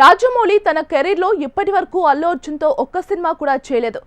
రాజమౌళి తన కెరీర్లో ఇప్పటి వరకు అల్లు అర్జున్తో ఒక్క సినిమా కూడా చేయలేదు.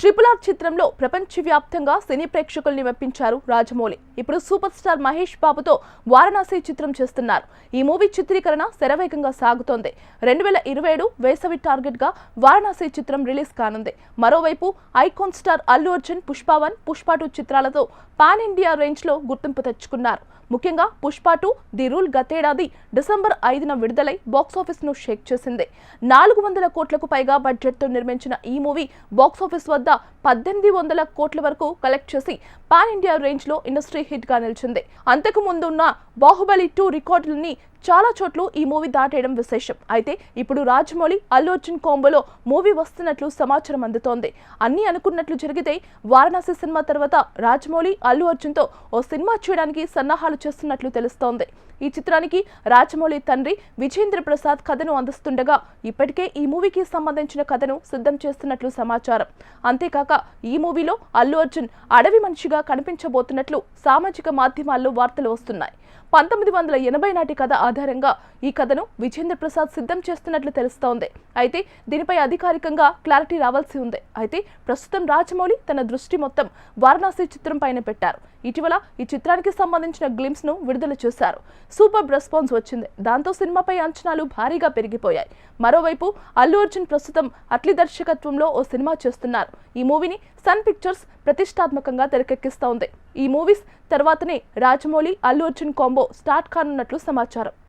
ట్రిపుల్ ఆర్ చిత్రంలో ప్రపంచవ్యాప్తంగా సినీ ప్రేక్షకుల్ని మెప్పించారు రాజమౌళి. ఇప్పుడు సూపర్ స్టార్ మహేష్ బాబుతో వారణాసి చిత్రం చేస్తున్నారు. ఈ మూవీ చిత్రీకరణ శరవేగంగా సాగుతోంది. రెండు వేల ఇరవై ఏడు వేసవి టార్గెట్గా వారణాసి చిత్రం రిలీజ్ కానుంది. మరోవైపు ఐకాన్ స్టార్ అల్లు అర్జున్ పుష్పావన్ పుష్పాటు పుష్ప టూ చిత్రాలతో పాన్ ఇండియా రేంజ్లో గుర్తింపు తెచ్చుకున్నారు. ముఖ్యంగా పుష్ప టూ ది రూల్ గతేడాది డిసెంబర్ ఐదున విడుదలై బాక్సాఫీస్ను షేక్ చేసింది. నాలుగు వందల కోట్లకు పైగా బడ్జెట్తో నిర్మించిన ఈ మూవీ బాక్సాఫీస్ వద్ద పద్దెనిమిది వందల కోట్ల వరకు కలెక్ట్ చేసి పాన్ ఇండియా రేంజ్లో ఇండస్ట్రీ హిట్గా నిలిచింది. అంతకు ముందు ఉన్న బాహుబలి టూ రికార్డులని చాలా చోట్ల ఈ మూవీ దాటేయడం విశేషం. అయితే ఇప్పుడు రాజమౌళి అల్లు అర్జున్ కాంబోలో మూవీ వస్తున్నట్లు సమాచారం అందుతోంది. అన్ని అనుకున్నట్లు జరిగితే వారణాసి సినిమా తర్వాత రాజమౌళి అల్లు అర్జున్తో ఓ సినిమా చేయడానికి సన్నాహాలు చేస్తున్నట్లు తెలుస్తోంది. ఈ చిత్రానికి రాజమౌళి తండ్రి విజేంద్ర ప్రసాద్ కథను అందిస్తుండగా ఇప్పటికే ఈ మూవీకి సంబంధించిన కథను సిద్ధం చేస్తున్నట్లు సమాచారం. అంతేకాక ఈ మూవీలో అల్లు అర్జున్ అడవి మనిషిగా కనిపించబోతున్నట్లు సామాజిక మాధ్యమాల్లో వార్తలు వస్తున్నాయి. పంతొమ్మిది వందల ఎనభై నాటి కథ ఆధారంగా ఈ కథను విజేంద్ర ప్రసాద్ సిద్ధం చేస్తున్నట్లు తెలుస్తోంది. అయితే దీనిపై అధికారికంగా క్లారిటీ రావాల్సి ఉంది. అయితే ప్రస్తుతం రాజమౌళి తన దృష్టి మొత్తం వారణాసి చిత్రం పైన పెట్టారు. ఇటీవల ఈ చిత్రానికి సంబంధించిన గ్లిమ్స్ను విడుదల చేశారు. సూపర్ రెస్పాన్స్ వచ్చింది. దాంతో సినిమాపై అంచనాలు భారీగా పెరిగిపోయాయి. మరోవైపు అల్లు అర్జున్ ప్రస్తుతం అట్లీ దర్శకత్వంలో ఓ సినిమా చేస్తున్నారు. ఈ మూవీని సన్ పిక్చర్స్ ప్రతిష్టాత్మకంగా తెరకెక్కిస్తోంది. ఈ మూవీస్ తర్వాతనే రాజమౌళి అల్లు అర్జున్ కాంబో స్టార్ట్ కానున్నట్లు సమాచారం.